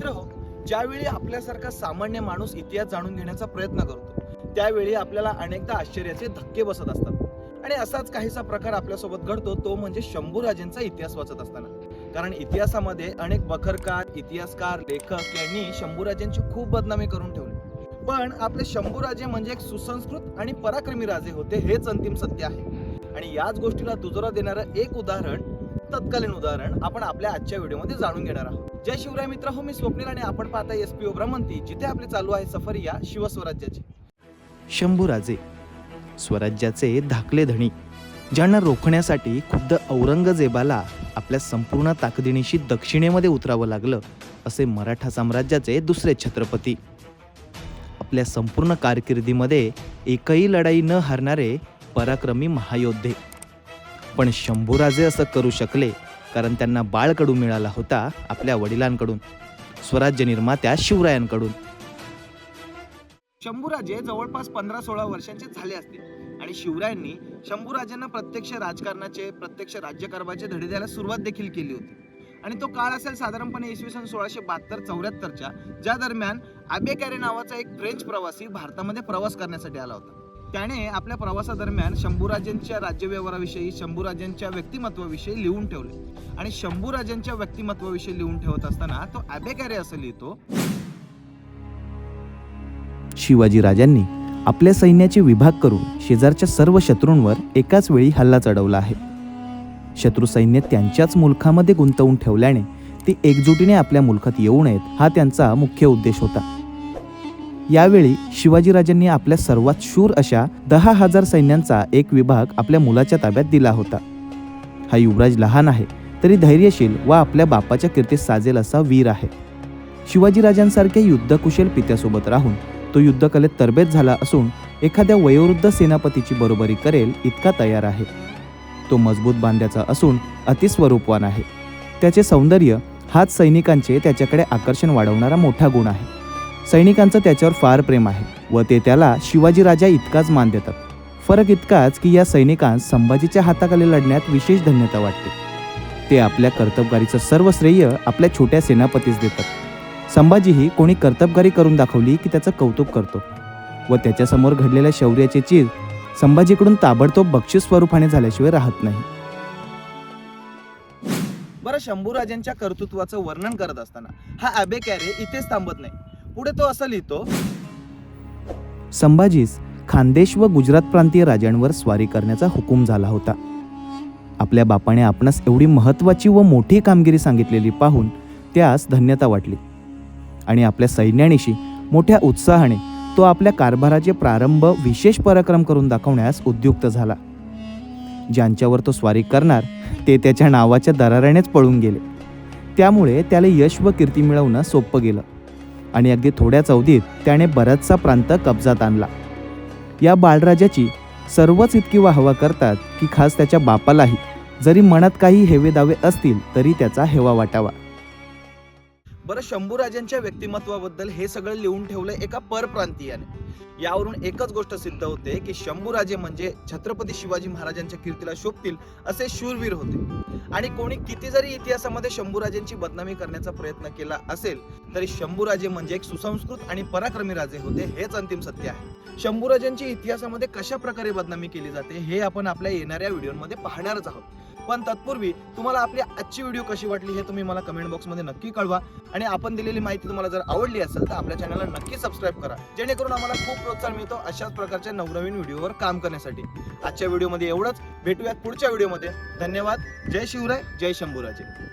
मित्र हो ज्यावेळी आपल्यासारखा सामान्य माणूस इतिहास जाणून घेण्याचा प्रयत्न करतो त्यावेळी आपल्याला अनेकदा आश्चर्याचे धक्के बसत असतात. आणि असाच काहीसा प्रकार आपल्यासोबत घडतो तो म्हणजे शंभूराजेंचा इतिहास वाचत असताना. कारण इतिहासामध्ये अनेक बखरकार इतिहासकार लेखक यांनी शंभूराजेंची खूप बदनामी करून ठेवली. पण आपले शंभूराजे म्हणजे एक सुसंस्कृत आणि पराक्रमी राजे होते हेच अंतिम सत्य आहे. आणि याच गोष्टीला दुजोरा देणारं एक उदाहरण तत्कालीन उदाहरण आपण आपल्या आजच्या व्हिडिओमध्ये जाणून घेणार आहोत. जय शिवराय मित्र हो मी स्वप्नील आणि आपण पाहता एस पी ओ भ्रमंती जिथे आपली चालू आहे सफर या शिवस्वराज्याची शंभूराजे स्वराज्याचे धाकले धणी ज्यांना रोखण्यासाठी खुद्द औरंगजेबाला आपल्या संपूर्ण ताकदीनिशी दक्षिणेमध्ये उतरावं लागलं असे मराठा साम्राज्याचे दुसरे छत्रपती. आपल्या संपूर्ण कारकिर्दीमध्ये एकही लढाई न हरणारे पराक्रमी महायोद्धे. पण शंभूराजे असं करू शकले कारण त्यांना बाळकडू मिळाला होता आपल्या वडिलांकडून स्वराज्य निर्मात्या शिवरायांकडून. शंभूराजे जवळपास पंधरा सोळा वर्षांचे झाले असतील आणि शिवरायांनी शंभूराजांना प्रत्यक्ष राजकारणाचे प्रत्यक्ष राज्यकारभाचे धडे द्यायला सुरुवात देखील केली होती. आणि तो काळ असेल साधारणपणे इसवी सन सोळाशे बहात्तर चौऱ्याहत्तरच्या ज्या दरम्यान आबेकॅरे नावाचा एक फ्रेंच प्रवासी भारतामध्ये प्रवास करण्यासाठी आला होता. त्याने आपल्या प्रवासादरम्यान शंभूराजांच्या राज्यव्यवहाराविषयी शंभूराजांच्या व्यक्तिमत्वाविषयी लिहून ठेवले. आणि शंभूराजांच्या व्यक्तिमत्वाविषयी लिहून ठेवत असताना तो आबे असं लिहितो. शिवाजी राजांनी आपल्या सैन्याचे विभाग करून शेजारच्या सर्व शत्रूंवर एकाच वेळी हल्ला चढवला आहे. शत्रू सैन्य त्यांच्याच मुलखामध्ये गुंतवून ठेवल्याने ते एकजुटीने आपल्या मुलखात येऊ नयेत हा त्यांचा मुख्य उद्देश होता. यावेळी शिवाजीराजांनी आपल्या सर्वात शूर अशा दहा हजार सैन्यांचा एक विभाग आपल्या मुलाच्या ताब्यात दिला होता. हा युवराज लहान आहे तरी धैर्यशील व आपल्या बापाच्या कीर्तीत साजेल असा वीर आहे. शिवाजीराजांसारख्या युद्धकुशल पित्यासोबत राहून तो युद्धकलेत तरबेज झाला असून एखाद्या वयोवृद्ध सेनापतीची बरोबरी करेल इतका तयार आहे. तो मजबूत बांध्याचा असून अतिस्वरूपवान आहे. त्याचे सौंदर्य हाच सैनिकांचे त्याच्याकडे आकर्षण वाढवणारा मोठा गुण आहे. सैनिकांचं त्याच्यावर फार प्रेम आहे व ते त्याला शिवाजी राजा इतकाच मान देतात. फरक इतकाच की या सैनिकांस संभाजीच्या हाताखाली लढण्यात विशेष धन्यता वाटते. ते आपल्या कर्तबगारीचं सर्व श्रेय आपल्या छोट्या सेनापतीस देतात. संभाजीही कोणी कर्तबगारी करून दाखवली की त्याचं कौतुक करतो व त्याच्यासमोर घडलेल्या शौर्याची चीज संभाजीकडून ताबडतोब बक्षीस स्वरूपाने झाल्याशिवाय राहत नाही. बरं शंभूराजांच्या कर्तृत्वाचं वर्णन करत असताना हा आबे कॅरे इथेच थांबत नाही. पुढे तो असं लिहितो संभाजीस खानदेश व गुजरात प्रांतीय राजांवर स्वारी करण्याचा हुकूम झाला होता. आपल्या बापाने आपणास एवढी महत्त्वाची व मोठी कामगिरी सांगितलेली पाहून त्यास धन्यता वाटली. आणि आपल्या सैन्यानिशी मोठ्या उत्साहाने तो आपल्या कारभाराचे प्रारंभ विशेष पराक्रम करून दाखवण्यास उद्युक्त झाला. ज्यांच्यावर तो स्वारी करणार ते त्याच्या नावाच्या दराऱ्यानेच पळून गेले. त्यामुळे त्याला यश व कीर्ती मिळवणं सोपं गेलं. आणि अगदी थोड्याच अवधीत त्याने बराचसा प्रांत कब्जात आणला. या बाळराजाची सर्वच इतकी वाहवा करतात की खास त्याच्या बापालाही. जरी मनात काही हेवे दावे असतील तरी त्याचा हेवा वाटावा. बरं शंभूराजांच्या व्यक्तिमत्वाबद्दल हे सगळं लिहून ठेवलं एका परप्रांतीयाने. यावरून एकच गोष्ट सिद्ध होते की शंभूराजे म्हणजे छत्रपती शिवाजी महाराजांच्या कीर्तीला शोभतील असे शूरवीर होते. आणि कोणी किती जरी इतिहासामध्ये शंभूराजांची बदनामी करण्याचा प्रयत्न केला असेल तरी शंभूराजे म्हणजे एक सुसंस्कृत आणि पराक्रमी राजे होते हेच अंतिम सत्य आहे. शंभूराजांची इतिहासामध्ये कशा प्रकारे बदनामी केली जाते हे आपण आपल्या येणाऱ्या व्हिडिओमध्ये पाहणारच आहोत. पण तत्पूर्वी तुम्हाला आपली आजची व्हिडिओ कशी वाटली हे तुम्ही मला कमेंट बॉक्समध्ये नक्की कळवा. आणि आपण दिलेली माहिती तुम्हाला जर आवडली असेल तर आपल्या चॅनलला नक्की सबस्क्राईब करा. जेणेकरून आम्हाला खूप प्रोत्साहन मिळतो अशाच प्रकारच्या नवनवीन व्हिडिओवर काम करण्यासाठी. आजच्या व्हिडिओमध्ये एवढंच. भेटूयात पुढच्या व्हिडिओमध्ये धन्यवाद. जय शिवराय. जय शंभूराजे.